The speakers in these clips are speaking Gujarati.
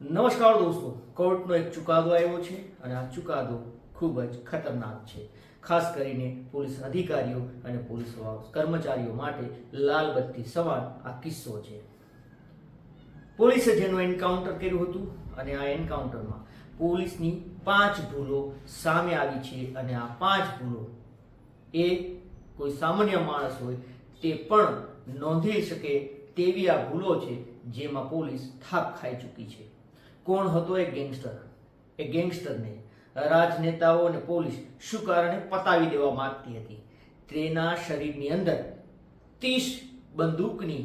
નમસ્કાર દોસ્તો, કોર્ટનો એક ચુકાદો આવ્યો છે અને આ ચુકાદો ખૂબ જ ખતરનાક છે. ખાસ કરીને પોલીસ અધિકારીઓ અને પોલીસ કર્મચારીઓ માટે લાલ બત્તી આ કિસ્સો છે. પોલીસે જેનું એન્કાઉન્ટર કર્યું હતું અને આ એન્કાઉન્ટરમાં પોલીસની પાંચ ભૂલો સામે આવી છે અને આ પાંચ ભૂલો એ કોઈ સામાન્ય માણસ હોય તે પણ નોંધી શકે તેવી આ ભૂલો છે જેમાં પોલીસ થાક ખાઈ ચૂકી છે. કોણ હતો એ ગેંગસ્ટર? એ ગેંગસ્ટરને રાજનેતાઓ અને પોલીસ શું કારણે પતાવી દેવા માંગતી હતી? તેના શરીરની અંદર ત્રીસ બંદૂકની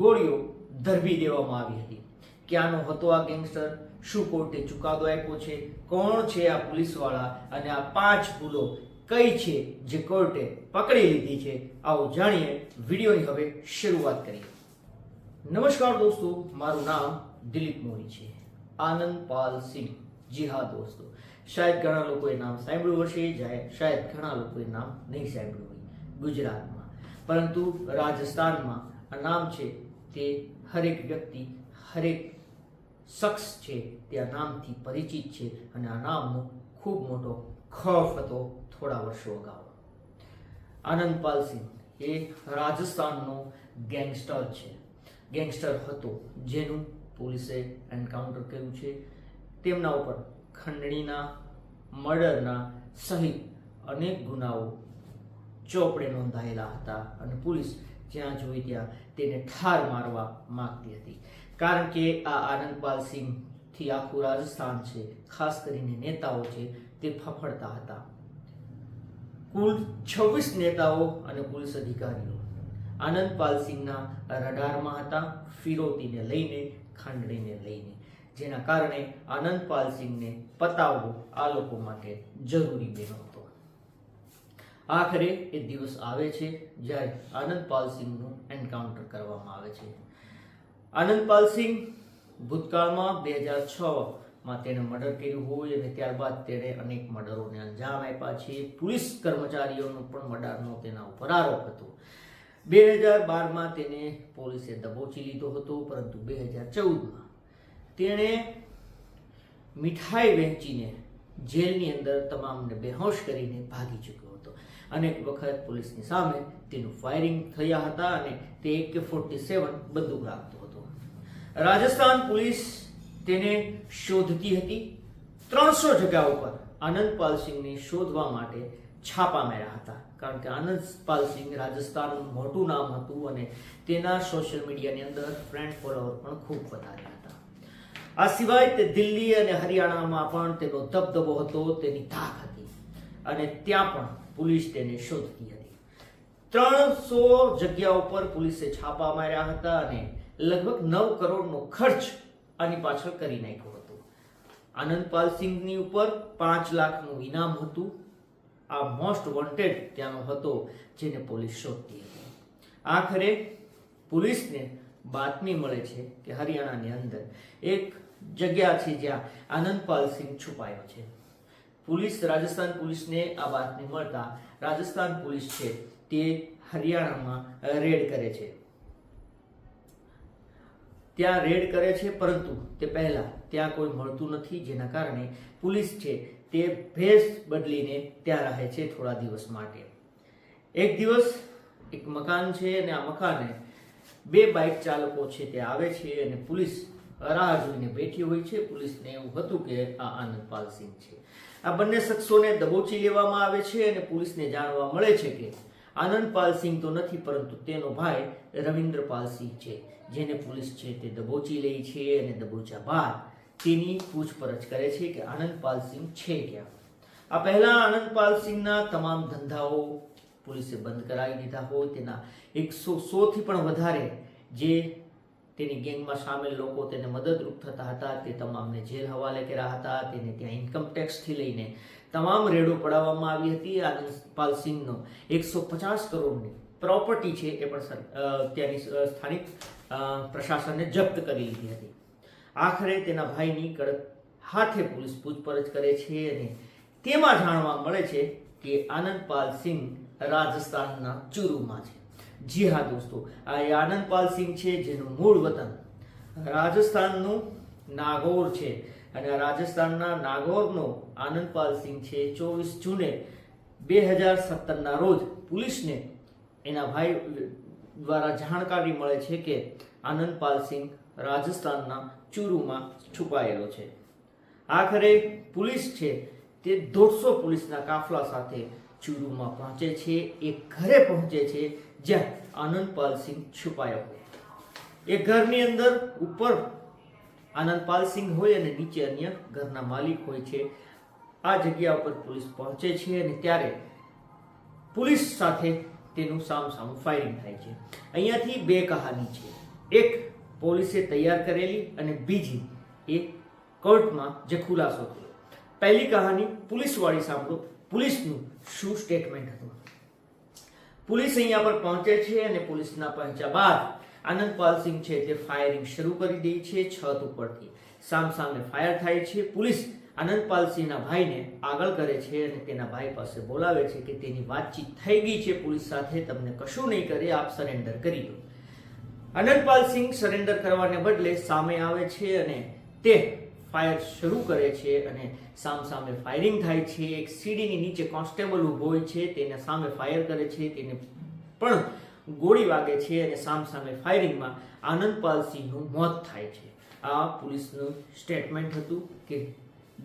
ગોળીઓ ધરવી દેવામાં આવી હતી. ક્યાંનો હતો આ ગેંગસ્ટર? શું કોર્ટે ચુકાદો આપ્યો છે? કોણ છે આ પોલીસવાળા? અને આ પાંચ ભૂલો કઈ છે જે કોર્ટે પકડી લીધી છે? આવો જાણીએ વિડીયોની હવે શરૂઆત કરીએ. નમસ્કાર દોસ્તો, મારું નામ દિલીપ મોરી છે. આનંદ પાલ સિંહ. જી હા દોસ્તો. શાયદ ઘણા લોકોએ નામ સાંભળ્યું હશે જાય શાયદ ઘણા લોકોએ નામ નહીં સાંભળ્યું હોય. ગુજરાતમાં. પરંતુ રાજસ્થાનમાં આ નામ છે, તે હરેક વ્યક્તિ, હરેક શખ્સ છે, તે આ નામથી પરિચિત છે અને આ નામનો ખૂબ મોટો ખોફ હતો થોડા વર્ષો અગાઉ. આનંદપાલ સિંહ એ રાજસ્થાનનો ગેંગસ્ટર છે. ગેંગસ્ટર હતો જેનું પોલીસે એન્કાઉન્ટર કર્યું છે. તેમના ઉપર ખંડણીના, મર્ડરના સહિત અનેક ગુનાઓ ચોપડે નોંધાયેલા હતા અને પોલીસ જ્યાં જોઈ ત્યાં તેને ઠાર મારવા માંગતી હતી. કારણ કે આ આનંદપાલ સિંહથી આખું રાજસ્થાન છે, ખાસ કરીને નેતાઓ છે, તે ફફડતા હતા. કુલ છવ્વીસ નેતાઓ અને પોલીસ અધિકારીઓ આનંદપાલ સિંહના રડારમાં હતા. ફિરોતીને લઈને ખંડણીને લઈને જેના કારણે આનંદપાલ સિંહને પતાવવું આ લોકો માટે જરૂરી બન્યો હતો આખરે એ દિવસ આવે છે જ્યારે આનંદપાલ સિંહનું એન્કાઉન્ટર કરવામાં આવે છે. આનંદપાલ સિંહ ભૂતકાળમાં બે હજાર છ માં તેણે મર્ડર કર્યું હોય અને ત્યારબાદ તેણે અનેક મર્ડરોને અંજામ આપ્યા છે. પોલીસ કર્મચારીઓનો પણ મર્ડરનો તેના ઉપર આરોપ હતો. બે હજાર બારમાં તેને પોલીસે દબોચી લીધો હતો, પરંતુ બે હજાર ચૌદમાં તેણે મીઠાઈ વહેંચીને જેલની અંદર તમામને બેહોશ કરીને ભાગી ચૂક્યો હતો. અનેક વખત પોલીસની સામે તેનું ફાયરિંગ થયા હતા અને તે એક ફોર્ટી સેવન બંદૂક રાખતો હતો. રાજસ્થાન પોલીસ તેને શોધતી હતી ત્રણસો જગ્યા ઉપર. આનંદપાલ સિંહને શોધવા માટે છાપા માર્યા હતા. કારણ કે આનંદપાલ સિંહ રાજસ્થાનનું મોટું નામ હતું અને તેના સોશિયલ મીડિયાની અંદર ફ્રેન્ડ ફોલોવર પણ ખૂબ વધારે હતા. આ સિવાય તે દિલ્હી અને હરિયાણામાં પણ તેનો દબદબો હતો, તેની ધાક હતી અને ત્યાં પણ પોલીસ તેને શોધતી હતી. ત્રણસો જગ્યા ઉપર પોલીસે છાપા માર્યા હતા અને લગભગ નવ કરોડનો ખર્ચ આની પાછળ કરી નાખ્યો હતો. આનંદપાલ સિંઘની ઉપર પાંચ લાખનું ઇનામ હતું. આ મોસ્ટ વોન્ટેડ ત્યાંનો હતો, જેને પોલીસ શોધતી હતી. આખરે પોલીસને બાતમી મળે છે કે હરિયાણાની અંદર એક જગ્યા છે જ્યાં આનંદપાલ સિંહ છુપાયો છે. પોલીસ, રાજસ્થાન પોલીસને આ બાતમી મળતા રાજસ્થાન પોલીસ છે તે હરિયાણામાં રેડ કરે છે. ત્યાં રેડ કરે છે, પરંતુ તે પહેલા ત્યાં કોઈ મળતું નથી, જેના કારણે પોલીસ છે તે ભેસ બદલીને ત્યાં રહે છે થોડા દિવસ માટે. એક દિવસ એક મકાન છે અને આ મકાને બે બાઇક ચાલકો છે તે આવે છે અને પોલીસ રાહ જોઈને બેઠી હોય છે. પોલીસને એવું હતું કે આ આનંદપાલ સિંહ છે. આ બંને શખ્સોને દબોચી લેવામાં આવે છે અને પોલીસને જાણવા મળે છે કે આનંદપાલ સિંહ તો નથી, પરંતુ તેનો ભાઈ રવિન્દ્રપાલ સિંહ છે, જેને પોલીસ છે તે દબોચી લે છે અને દબોચ્યા બાદ તેની પૂછપરછ કરે છે કે આનંદપાલ સિંહ છે ક્યાં? આ પહેલા આનંદપાલ સિંહના તમામ ધંધાઓ પોલીસે બંધ કરાવી દીધા હોય તેના એકસો સોથી પણ વધારે જે તેની ગેંગમાં સામેલ લોકો તેને મદદરૂપ થતા હતા, તે તમામને જેલ હવાલે કર્યા હતા. તેને ત્યાં ઇન્કમટેક્સથી લઈને તમામ રેડો પડાવવામાં આવી હતી. આનંદપાલ સિંહનો એકસો પચાસ કરોડની પ્રોપર્ટી છે એ પણ સર- ત્યાંની સ્થાનિક પ્રશાસને જપ્ત કરી લીધી હતી. આખરે તેના ભાઈની કડક હાથે પોલીસ પૂછપરછ કરે છે અને તેમાં જાણવા મળે છે કે આનંદપાલ સિંહ રાજસ્થાનના ચુરુમાં છે. જી હા દોસ્તો, આ એ આનંદપાલ સિંહ છે જેનું મૂળ વતન રાજસ્થાનનું નાગોર છે અને રાજસ્થાનના નાગોરનો આનંદપાલ સિંહ છે ચોવીસ જૂને બે હજાર સત્તરના રોજ પોલીસને એના ભાઈ દ્વારા જાણકારી મળે છે કે આનંદપાલ સિંહ રાજસ્થાનના ચુરુમાં છુપાયેલો છે. આખરે પોલીસ છે તે દોઢસો પોલીસના કાફલા સાથે ચુરુમાં પહોંચે છે. એ ઘરે પહોંચે છે જ્યાં આનંદપાલ સિંહ છુપાયો હોય. એ ઘરની અંદર ઉપર આનંદપાલ સિંહ હોય અને નીચે અન્ય ઘરના માલિક હોય છે. આ જગ્યા ઉપર પોલીસ પહોંચે છે અને ત્યારે પોલીસ સાથે તેનું સામસામું ફાયરિંગ થાય છે. અહીંયાથી બે કહાની છે. એક પોલીસે તૈયાર કરેલી અને બીજી એ કોર્ટમાં જે ખુલાસો થયો. પહેલી કહાની પોલીસવાળી સાંભળો. પોલીસનું શું સ્ટેટમેન્ટ હતું? પોલીસ અહીંયા પર પહોંચે છે અને પોલીસના પહોંચ્યા બાદ આનંદપાલ સિંહ છે તે ફાયરિંગ શરૂ કરી દે છે છત ઉપરથી. સામસામે ફાયર થાય છે. પોલીસ આનંદપાલ સિંહના ભાઈને આગળ કરે છે અને તેના ભાઈ પાસે બોલાવે છે કે તેની વાતચીત થઈ ગઈ છે. પોલીસ સાથે તમને કશું નહીં કરે, આપ સરેન્ડર કરી દો. આનંદપાલ સિંહ સરેન્ડર કરવાને બદલે સામે આવે છે અને તે ફાયર શરૂ કરે છે અને સામ સામે ફાયરિંગ થાય છે. એક સીડીની નીચે કોન્સ્ટેબલ ઊભો હોય છે, તેને સામે ફાયર કરે છે, તેને પણ ગોળી વાગે છે અને સામ સામે ફાયરિંગમાં આનંદપાલ સિંહનું મોત થાય છે. આ પોલીસનું સ્ટેટમેન્ટ હતું કે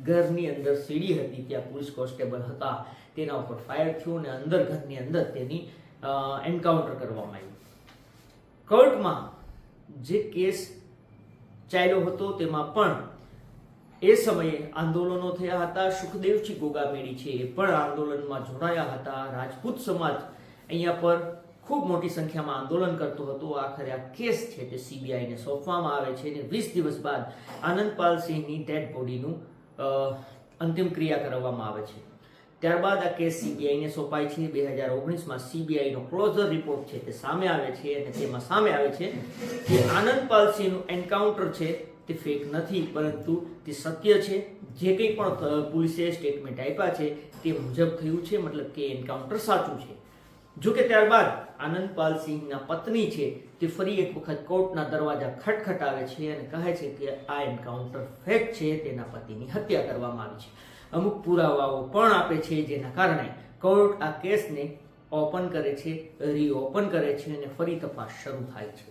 ઘરની અંદર સીડી હતી, ત્યાં પોલીસ કોન્સ્ટેબલ હતા. તેના ઉપર ફાયર થયું અને અંદર ઘરની અંદર તેની એન્કાઉન્ટર કરવામાં આવ્યું કોર્ટમાં જે કેસ ચાલ્યો હતો તેમાં પણ એ સમયે આંદોલનો થયા હતા. સુખદેવજી ગોગામેડી છે એ પણ આંદોલનમાં જોડાયા હતા. રાજપૂત સમાજ અહીંયા પર ખૂબ મોટી સંખ્યામાં આંદોલન કરતો હતો. આખરે આ કેસ છે તે સીબીઆઈને સોંપવામાં આવે છે અને વીસ દિવસ બાદ આનંદપાલ સિંહની ડેડ બોડીનું અંતિમ ક્રિયા કરવામાં આવે છે. ત્યારબાદ આ કેસ સીબીઆઈને સોંપાય છે. બે હજાર ઓગણીસમાં સીબીઆઈનો ક્લોઝર રિપોર્ટ છે તે સામે આવે છે અને તેમાં સામે આવે છે કે આનંદપાલ સિંહનું એન્કાઉન્ટર છે તે ફેક નથી, પરંતુ તે સત્ય છે. જે કંઈ પણ પોલીસે સ્ટેટમેન્ટ આપ્યા છે તે મુજબ થયું છે, મતલબ કે એન્કાઉન્ટર સાચું છે. જો કે ત્યારબાદ આનંદપાલ સિંહના પત્ની છે તે ફરી એક વખત કોર્ટના દરવાજા ખટખટાવે છે અને કહે છે કે આ એન્કાઉન્ટર ફેક છે, તેના પતિની હત્યા કરવામાં આવી છે. અમુક પુરાવાઓ પણ આપે છે જેના કારણે કોર્ટ આ કેસને ઓપન કરે છે, રીઓપન કરે છે અને ફરી તપાસ શરૂ થાય છે.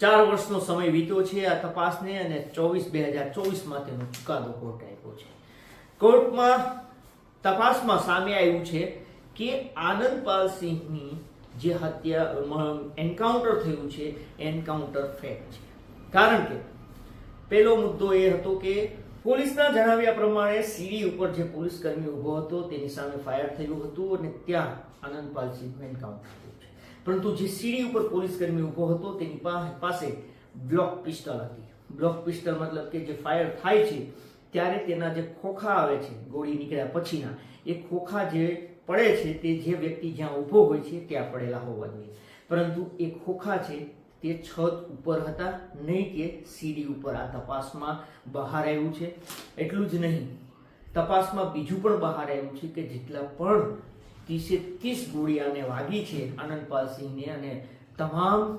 ચાર વર્ષનો સમય વીત્યો છે આ તપાસને અને ચોવીસ બે હજાર ચોવીસમાં તેનો ચુકાદો કોર્ટ આપ્યો છે. કોર્ટમાં તપાસમાં સામે આવ્યું છે કે આનંદપાલ સિંહની જે હત્યા એન્કાઉન્ટર થયું છે, એન્કાઉન્ટર ફેક છે. કારણ કે પહેલો મુદ્દો એ હતો કે પોલીસના જણાવ્યા પ્રમાણે સીડી ઉપર જે પોલીસ કર્મી ઊભો હતો, તેની સામે ફાયર થયું હતું અને ત્યાં આનંદપાલ સિંહનું એન્કાઉન્ટર થયું છે. પરંતુ જે સીડી ઉપર પોલીસ કર્મી ઊભો હતો, તેની પાસે બ્લોક પિસ્ટલ હતી. બ્લોક પિસ્ટલ મતલબ કે જે ફાયર થાય છે, ત્યારે તેના જે ખોખા આવે છે, ગોળી નીકળ્યા પછીના, એ ખોખા જે પડે છે, તે જે વ્યક્તિ જ્યાં ઊભો હોય છે, ત્યાં પડેલા હોવા જોઈએ. પરંતુ એ ખોખા છે તે છત ઉપર હતા, નહીં કે સીડી ઉપર. આ તપાસમાં બહાર આવ્યું છે. એટલું જ નહીં. તપાસમાં બીજું પણ બહાર આવ્યું છે કે જેટલા પણ ત્રીસે ત્રીસ ગોળીયાને વાગી છે આનંદપાલ સિંહને અને તમામ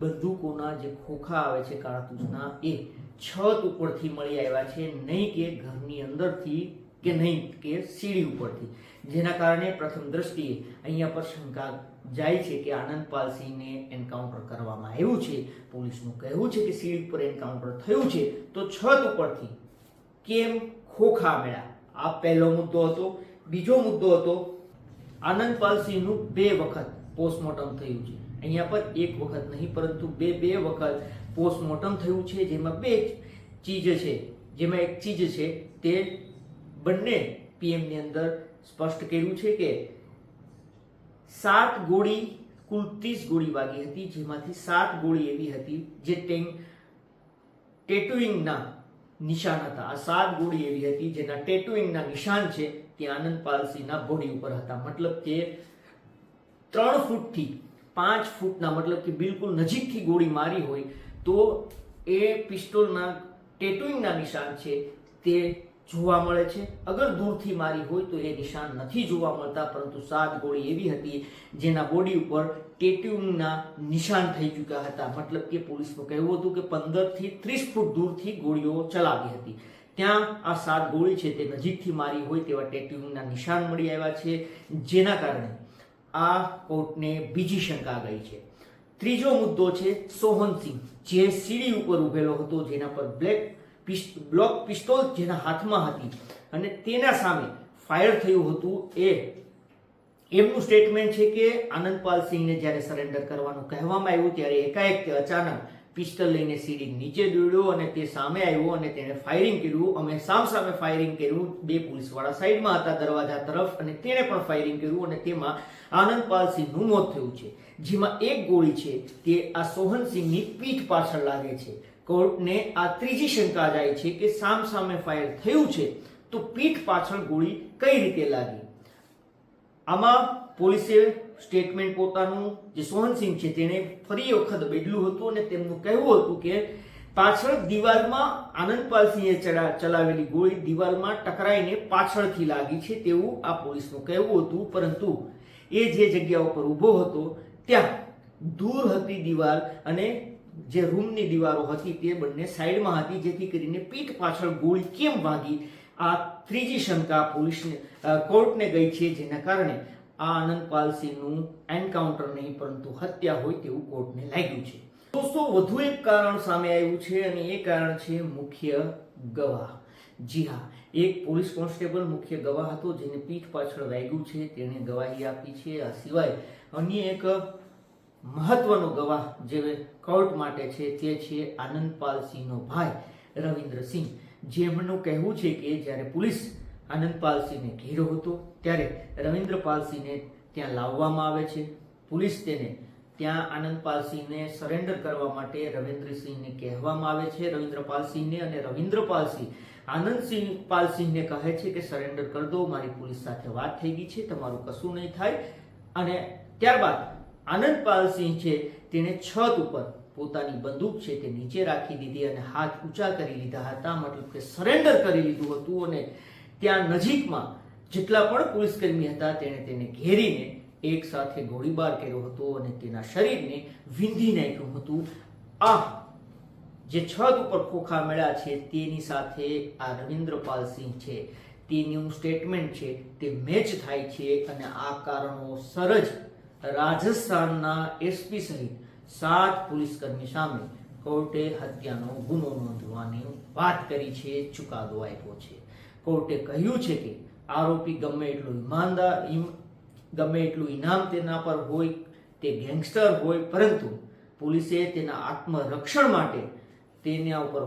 બંદૂકોના જે ખોખા આવે છે કારતૂસના, એ છત ઉપરથી મળી આવ્યા છે. નહીં કે ઘરની અંદરથી કે નહીં કે સીડી ઉપરથી. જેના કારણે પ્રથમ દ્રષ્ટિએ અહીંયા પર શંકા જાય છે કે આનંદપાલ સિંહને એન્કાઉન્ટર કરવામાં આવ્યું છે, પોલીસનું કહેવું છે કે સીટ ઉપર એન્કાઉન્ટર થયું છે, તો છત ઉપરથી કેમ ખોખા મળ્યા? આ પહેલો મુદ્દો હતો. બીજો મુદ્દો હતો આનંદપાલ સિંહનું બે વખત પોસ્ટમોર્ટમ થયું છે. અહીંયા પર એક વખત નહીં, પરંતુ બે બે વખત પોસ્ટમોર્ટમ થયું છે, જેમાં બે ચીજ છે. જેમાં એક ચીજ છે, તે બંને પીએમની અંદર સ્પષ્ટ કર્યું છે કે સાત ગોળી, કુલ ત્રીસ ગોળી વાગી હતી, જેમાંથી સાત ગોળી એવી હતી જે ટેંગ, ટેટુઇંગના નિશાન હતા. આ સાત ગોળી એવી હતી જેના ટેટુઇંગના નિશાન છે તે આનંદ પાલસીના બોડી ઉપર હતા. મતલબ કે ત્રણ ફૂટથી પાંચ ફૂટના, મતલબ કે બિલકુલ નજીકથી ગોળી મારી હોય, તો એ પિસ્તોલના ટેટુઇંગના નિશાન છે તે જોવા મળે છે. અગર દૂરથી મારી હોય તો એ નિશાન નથી જોવા મળતા, પરંતુ સાત ગોળી એવી હતી જેના બોડી ઉપર ટેટ્યુના નિશાન થઈ ચૂક્યા હતા. મતલબ કે પોલીસનું કહેવું હતું કે પંદરથી ત્રીસ ફૂટ દૂરથી ગોળીઓ ચલાવી હતી. ત્યાં આ સાત ગોળી છે તે નજીકથી મારી હોય તેવા ટેટ્યુના નિશાન મળી આવ્યા છે, જેના કારણે આ કોર્ટને બીજી શંકા ગઈ છે. ત્રીજો મુદ્દો છે સોહનસિંહ, જે સીડી ઉપર ઉભેલો હતો, જેના પર બ્લેક બ્લોક પિસ્તોલ જેના હાથમાં હતી અને તેના સામે ફાયર થયું હતું એ, એમનું સ્ટેટમેન્ટ છે કે આનંદપાલ સિંહને જ્યારે સરેન્ડર કરવાનું કહેવામાં આવ્યું ત્યારે એકાએક અચાનક પિસ્ટલ લઈને સીડી નીચે દોડ્યો અને તે સામે આવ્યો અને તેણે ફાયરિંગ કર્યું. અમે સામ સામે ફાયરિંગ કર્યું. બે પોલીસવાળા સાઈડમાં હતા દરવાજા તરફ અને તેણે પણ ફાયરિંગ કર્યું અને તેમાં આનંદપાલ સિંહનું મોત થયું છે. જેમાં એક ગોળી છે તે આ સોહનસિંહની પીઠ પાછળ લાગે છે. કોર્ટને આ ત્રીજી શંકા જાય છે કે સામ સામે ફાયર થયું છે, તો પીઠ પાછળ ગોળી કઈ રીતે લાગી? આમાં પોલીસે સ્ટેટમેન્ટ પોતાનું, જે સોહનસિંહ છે, તેણે ફરી વખત બદલ્યું હતું અને તેમનું કહેવું હતું કે પાછળ દિવાલમાં આનંદપાલસિંહે ચલાવેલી ગોળી દિવાલમાં ટકરાઈને પાછળથી લાગી છે તેવું આ પોલીસનું કહેવું હતું. પરંતુ એ જે જગ્યા ઉપર ઊભો હતો, ત્યાં દૂર હતી દિવાલ અને જે રૂમની દિવાલો હતી તે બંને સાઈડમાં હતી, જેથી કરીને પીઠ પાછળ ગોળી કેમ વાગી આ ત્રીજી શંકા પોલીસને કોર્ટને ગઈ છે, જેના કારણે આ આનંદપાલસિંહનું એન્કાઉન્ટર નહીં, પરંતુ હત્યા હોય તેવું કોર્ટને લાગ્યું છે. દોસ્તો, વધુ એક કારણ સામે આવ્યું છે, અને એ કારણ છે મુખ્ય ગવાહ. જી હા, એક પોલીસ કોન્સ્ટેબલ મુખ્ય ગવાહ હતો, જેને પીઠ પાછળ વાગ્યું છે, તેણે ગવાહી આપી છે. આ સિવાય અન્ય એક મહત્વનો ગવાહ જે કોર્ટ માટે છે તે છે આનંદપાલ સિંહનો ભાઈ રવિન્દ્રસિંહ. જેમનું કહેવું છે કે જ્યારે પોલીસ આનંદપાલ સિંહને ઘેરો હતો, ત્યારે રવિન્દ્રપાલ સિંહને ત્યાં લાવવામાં આવે છે. પોલીસ તેને ત્યાં આનંદપાલ સિંહને સરેન્ડર કરવા માટે રવિન્દ્રસિંહને કહેવામાં આવે છે. રવિન્દ્રપાલસિંહને અને રવિન્દ્રપાલ સિંહ આનંદસિંહ પાલસિંહને કહે છે કે સરેન્ડર કરી દો, મારી પોલીસ સાથે વાત થઈ ગઈ છે, તમારું કશું નહીં થાય. અને ત્યારબાદ આનંદપાલ સિંહ છે તેણે છત ઉપર પોતાની બંદૂક છે તે નીચે રાખી દીધી અને હાથ ઊંચા કરી લીધા હતા, મતલબ કે સરેન્ડર કરી લીધું હતું અને ત્યાં નજીકમાં જેટલા પણ પોલીસકર્મી હતા, તેણે તેને ઘેરીને એક સાથે ગોળીબાર કર્યો હતો અને તેના શરીરને વીંધી નાખ્યું હતું. આ જે છત ઉપર ખોખા મળ્યા છે, તેની સાથે આ રવિન્દ્રપાલસિંહ છે, તેનું સ્ટેટમેન્ટ છે, તે મેચ થાય છે અને આ કારણોસર જ રાજસ્થાનના એસપી સહિત સાત પોલીસકર્મી સામે કોર્ટે હત્યાનો ગુનો નોંધવાની વાત કરી છે, ચુકાદો આપ્યો છે. કોર્ટે કહ્યું છે કે આરોપી ગમે એટલું ઈમાનદાર ગમે એટલું ઇનામ તેના પર હોય, તે ગેંગસ્ટર હોય, પરંતુ પોલીસે તેના આત્મરક્ષણ માટે તેના ઉપર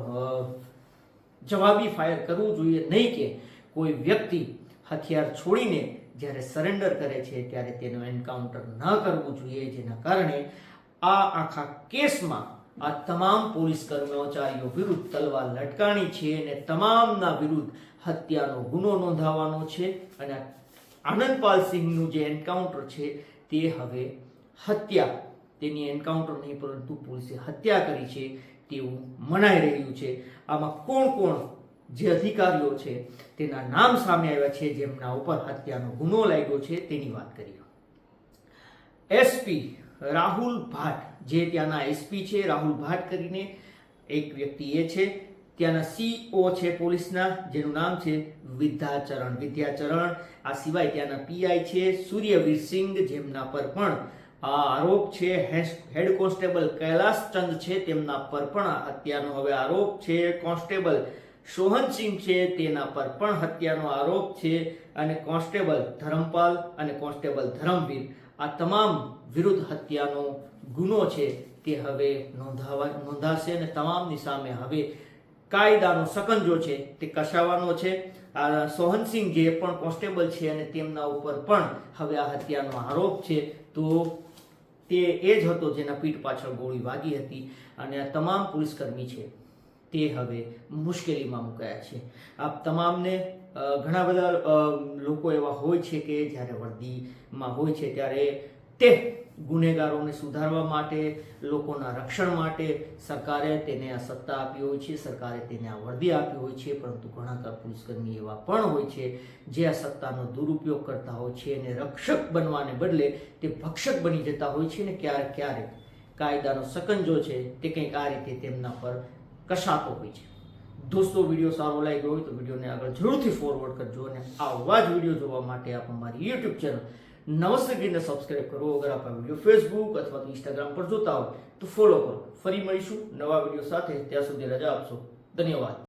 જવાબી ફાયર કરવું જોઈએ. નહીં કે કોઈ વ્યક્તિ હથિયાર છોડીને જ્યારે સરેન્ડર કરે છે, ત્યારે તેનું એન્કાઉન્ટર ન કરવું જોઈએ, જેના કારણે આ આખા કેસમાં આ તમામ પોલીસ કર્મચારીઓ વિરુદ્ધ તલવાર લટકાણી છે અને તમામના વિરુદ્ધ હત્યાનો ગુનો નોંધાવવાનો છે અને આનંદપાલ સિંહનું જે એન્કાઉન્ટર છે, તે હવે હત્યા, તેની એન્કાઉન્ટર નહીં, પરંતુ પોલીસે હત્યા કરી છે, તેવું મનાઈ રહ્યું છે. આમાં કોણ કોણ જે અધિકારીઓ છે, તેના નામ સામે આવ્યા છે જેમના ઉપર હત્યાનો ગુનો લાગ્યો છે, તેની વાત કરીએ. એસપી રાહુલ ભાટ, જે ત્યાંના એસપી છે, રાહુલ ભાટ કરીને એક વ્યક્તિ એ છે, ત્યાંના સીઓ છે પોલીસના, જેનું નામ છે વિદ્યાચરણ. વિદ્યાચરણ, આ સિવાય ત્યાંના પીઆઈ છે, સૂર્યવીર સિંઘ, જેમના પર પણ આ આરોપ છે હેડ કોન્સ્ટેબલ કૈલાસ ચંદ છે, તેમના પર પણ હત્યાનો હવે આરોપ છે, કોન્સ્ટેબલ સોહનસિંહ છે, તેના પર પણ હત્યાનો આરોપ છે અને કોન્સ્ટેબલ ધરમપાલ અને કોન્સ્ટેબલ ધરમવીર આ તમામ વિરુદ્ધ હત્યાનો ગુનો છે તે હવે નોંધાવા, નોંધાશે અને તમામની સામે હવે કાયદાનો સકંજો છે તે કસાવાનો છે. આ સોહનસિંહ જે પણ કોન્સ્ટેબલ છે અને તેમના ઉપર પણ હવે આ હત્યાનો આરોપ છે, તો તે એ જ હતો જેના પીઠ પાછળ ગોળી વાગી હતી અને આ તમામ પોલીસકર્મી છે. તે હવે મુશ્કેલીમાં મુકાયા છે. આ તમામને ઘણા બધા લોકો એવા હોય છે કે જ્યારે વર્દીમાં હોય છે ત્યારે તે ગુનેગારોને સુધારવા માટે, લોકોના રક્ષણ માટે સરકારે તેને આ સત્તા આપી હોય છે, સરકારે તેને આ વર્દી આપી હોય છે, પરંતુ ઘણા પોલીસકર્મી એવા પણ હોય છે જે આ સત્તાનો દુરુપયોગ કરતા હોય છે અને રક્ષક બનવાને બદલે તે ભક્ષક બની જતા હોય છે ને ક્યારેક ક્યારેક કાયદાનો સકંજો છે તે કંઈક આ રીતે તેમના પર કશાતો હોય છે. દોસ્તો, વીડિયો સારો લાગ્યો હોય તો વિડીયોને આગળ જરૂરથી ફોરવર્ડ કરજો અને આવા જ વીડિયો જોવા માટે આપ અમારી યુટ્યુબ ચેનલ નમસ્તે ગીરને સબસ્ક્રાઇબ કરો. અગર આપ વીડિયો ફેસબુક અથવા તો ઇન્સ્ટાગ્રામ પર જોતા હોય તો ફોલો કરો. ફરી મળીશું નવા વીડિયો સાથે. ત્યાં સુધી રજા આપશો. ધન્યવાદ.